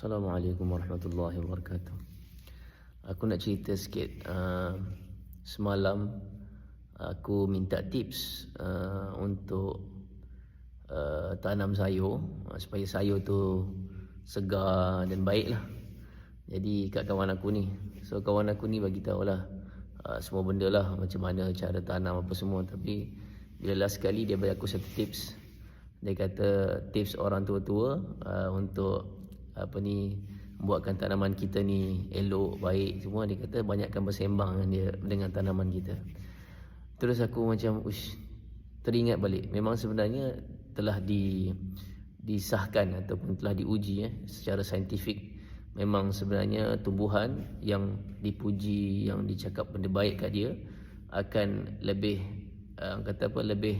Assalamualaikum warahmatullahi wabarakatuh. Aku nak cerita sikit. Uh, semalam aku minta tips uh, untuk uh, tanam sayur uh, supaya sayur tu segar dan baik lah. Jadi kat kawan aku ni. So kawan aku ni bagi tahu lah uh, semua benda lah macam mana cara tanam apa semua. Tapi bila last sekali dia bagi aku satu tips. Dia kata tips orang tua-tua uh, untuk apa ni buatkan tanaman kita ni elok baik semua. Dia kata banyakkan bersembang dengan dia dengan tanaman kita. Terus aku macam ush teringat balik. Memang sebenarnya telah di disahkan ataupun telah diuji eh secara saintifik. Memang sebenarnya tumbuhan yang dipuji yang dicakap benda baik kat dia akan lebih uh, kata apa lebih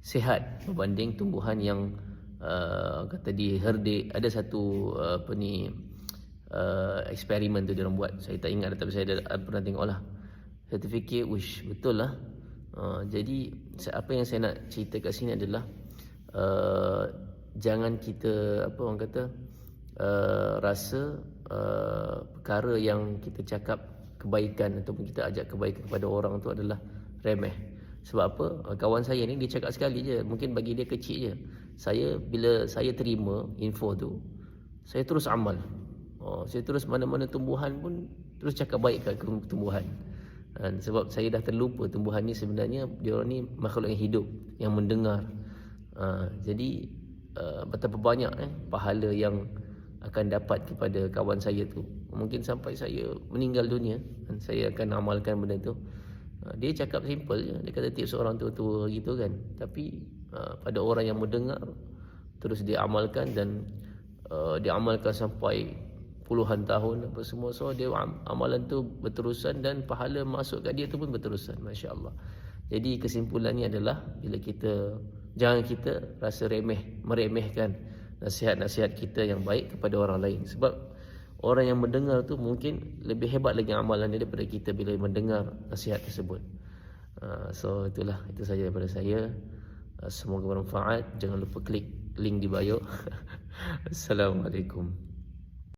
sihat berbanding tumbuhan yang Uh, kata di herdik ada satu uh, apa ni uh, eksperimen tu dia orang buat. Saya tak ingat tapi saya dah pernah tengok lah saya terfikir wish betul lah. Uh, jadi apa yang saya nak cerita kat sini adalah uh, jangan kita apa orang kata uh, rasa uh, perkara yang kita cakap kebaikan ataupun kita ajak kebaikan kepada orang tu adalah remeh sebab apa? Kawan saya ni dia cakap sekali je. Mungkin bagi dia kecil je. Saya bila saya terima info tu, saya terus amal. Oh, saya terus mana-mana tumbuhan pun terus cakap baik ke tumbuhan. Dan sebab saya dah terlupa tumbuhan ni sebenarnya dia orang ni makhluk yang hidup, yang mendengar. Ha, jadi uh, betapa banyak eh pahala yang akan dapat kepada kawan saya tu. Mungkin sampai saya meninggal dunia dan saya akan amalkan benda tu. Ha, dia cakap simple je. Dia kata tips orang tua-tua gitu kan. Tapi uh, pada orang yang mendengar terus dia amalkan dan uh, dia amalkan sampai puluhan tahun apa semua. So dia amalan tu berterusan dan pahala masuk kat dia tu pun berterusan masya-Allah. Jadi kesimpulannya adalah bila kita jangan kita rasa remeh meremehkan nasihat-nasihat kita yang baik kepada orang lain. Sebab orang yang mendengar tu mungkin lebih hebat lagi amalan dia daripada kita bila mendengar nasihat tersebut. Uh, so itulah itu saja daripada saya. Uh, semoga bermanfaat. Jangan lupa klik link di bio. Assalamualaikum.